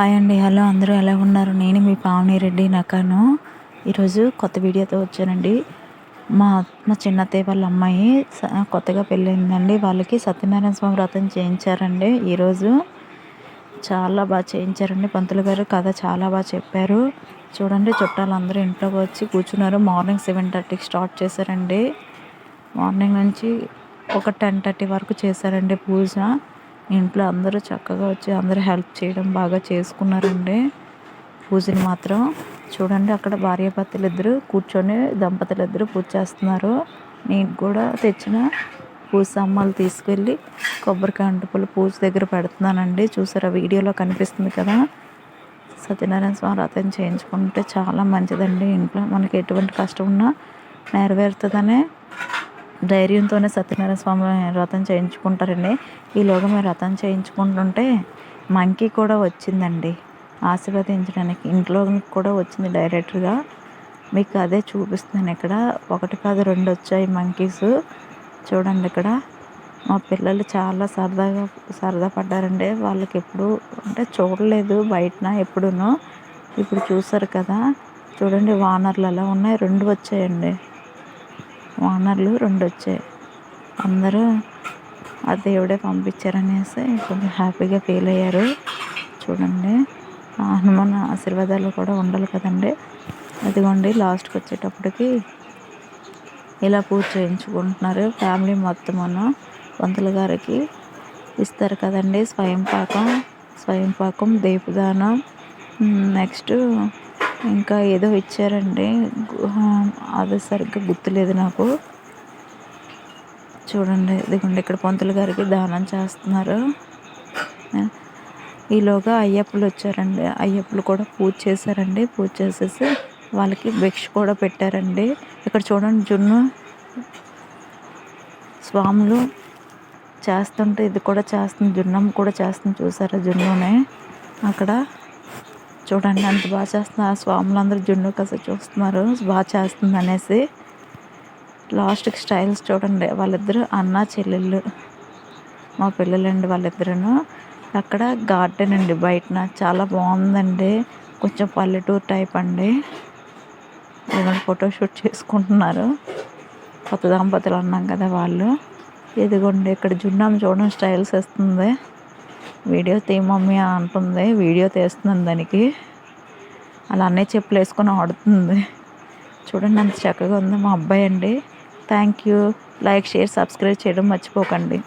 Hi అండి hello అందరూ ఎలా ఉన్నారు? నేను మీ పావని రెడ్డి నకాను. ఈరోజు కొత్త వీడియోతో వచ్చానండి. మా మా చిన్నత్తయ్య వాళ్ళ అమ్మాయి కొత్తగా పెళ్ళైందండి వాళ్ళకి సత్యనారాయణ స్వామి వ్రతం చేయించారండి. ఈరోజు చాలా బాగా చేయించారండి. పంతులు గారు కథ చాలా బాగా చెప్పారు. చూడండి చుట్టాలు అందరూ ఇంట్లోకి వచ్చి కూర్చున్నారు. మార్నింగ్ సెవెన్ థర్టీకి స్టార్ట్ చేశారండి. మార్నింగ్ నుంచి ఒక టెన్ థర్టీ వరకు చేశారండి పూజ. ఇంట్లో అందరూ చక్కగా వచ్చి అందరూ హెల్ప్ చేయడం బాగా చేసుకున్నారండి. పూజని మాత్రం చూడండి అక్కడ భార్యాభర్తలు ఇద్దరు కూర్చొని దంపతులు ఇద్దరు పూజ చేస్తున్నారు. నేను కూడా తెచ్చిన పూజ సామాన్లు తీసుకెళ్ళి కొబ్బరికాయ అంటుపులు పూజ దగ్గర పెడుతున్నానండి. చూసారా వీడియోలో కనిపిస్తుంది కదా? సత్యనారాయణ స్వామి వ్రతం చేయించుకుంటే చాలా మంచిదండి. ఇంట్లో మనకి ఎటువంటి కష్టం ఉన్నా నెరవేరుతుందనే ధైర్యంతోనే సత్యనారాయణ స్వామి వ్రతం చేయించుకుంటారండి. ఈలోగా మేము వ్రతం చేయించుకుంటుంటే మంకీ కూడా వచ్చిందండి. ఆశీర్వదించడానికి ఇంట్లో కూడా వచ్చింది డైరెక్ట్గా మీకు అదే చూపిస్తున్నాను ఇక్కడ. ఒకటి కాదు రెండు వచ్చాయి మంకీస్. చూడండి ఇక్కడ. మా పిల్లలు చాలా సరదాగా సరదా పడ్డారండి. వాళ్ళకి ఎప్పుడు అంటే చూడలేదు బయటన ఎప్పుడునో. ఇప్పుడు చూసారు కదా. చూడండి వానర్లు ఎలా ఉన్నాయి. రెండు వచ్చాయండి. వానర్లు రెండు వచ్చాయి అందరూ ఆ దేవుడే పంపించారనేసి కొంచెం హ్యాపీగా ఫీల్ అయ్యారు. చూడండి హనుమాన్ ఆశీర్వాదాలు కూడా ఉండాలి కదండి. అదిగోండి లాస్ట్కి వచ్చేటప్పటికి ఇలా పూజ చేయించుకుంటున్నారు. ఫ్యామిలీ మొత్తం పంతులు గారికి ఇస్తారు కదండి. స్వయం పాకం స్వయం పాకం దీపదానం నెక్స్ట్ ఇంకా ఏదో ఇచ్చారండి. అది సరిగ్గా గుర్తులేదు నాకు. చూడండి ఇదిగోండి ఇక్కడ పంతులు గారికి దానం చేస్తున్నారు. ఈలోగా అయ్యప్పలు వచ్చారండి. అయ్యప్పలు కూడా పూజ చేశారండి. పూజ చేసేసి వాళ్ళకి భిక్ష కూడా పెట్టారండి. ఇక్కడ చూడండి జున్ను స్వాములు చేస్తుంటే ఇది కూడా చేస్తుంది. జున్నం కూడా చేస్తుంది. చూసారా జున్నునే? అక్కడ చూడండి అంత బాగా చేస్తున్నారు. స్వాములు అందరూ జున్ను కస చూస్తున్నారు. బాగా చేస్తుంది అనేసి. లాస్ట్కి స్టైల్స్ చూడండి. వాళ్ళిద్దరు అన్న చెల్లెళ్ళు. మా పిల్లలండి వాళ్ళిద్దరూ అక్కడ గార్డెన్ అండి బయటన. చాలా బాగుందండి. కొంచెం పల్లెటూరు టైప్ అండి. ఏమైనా ఫోటోషూట్ చేసుకుంటున్నారు. కొత్త దంపతులు అన్నాం కదా వాళ్ళు. ఇదిగోండి ఇక్కడ జున్నాం చూడడం స్టైల్స్ వస్తుంది. వీడియో తీ మమ్మీ అంటుంది వీడియో తీస్తున్నాను దానికి. అలా అన్నీ చెప్పులు వేసుకొని ఆడుతుంది. చూడండి అంత చక్కగా ఉంది మా అబ్బాయి అండి. Thank you like share subscribe చేయడం మర్చిపోకండి.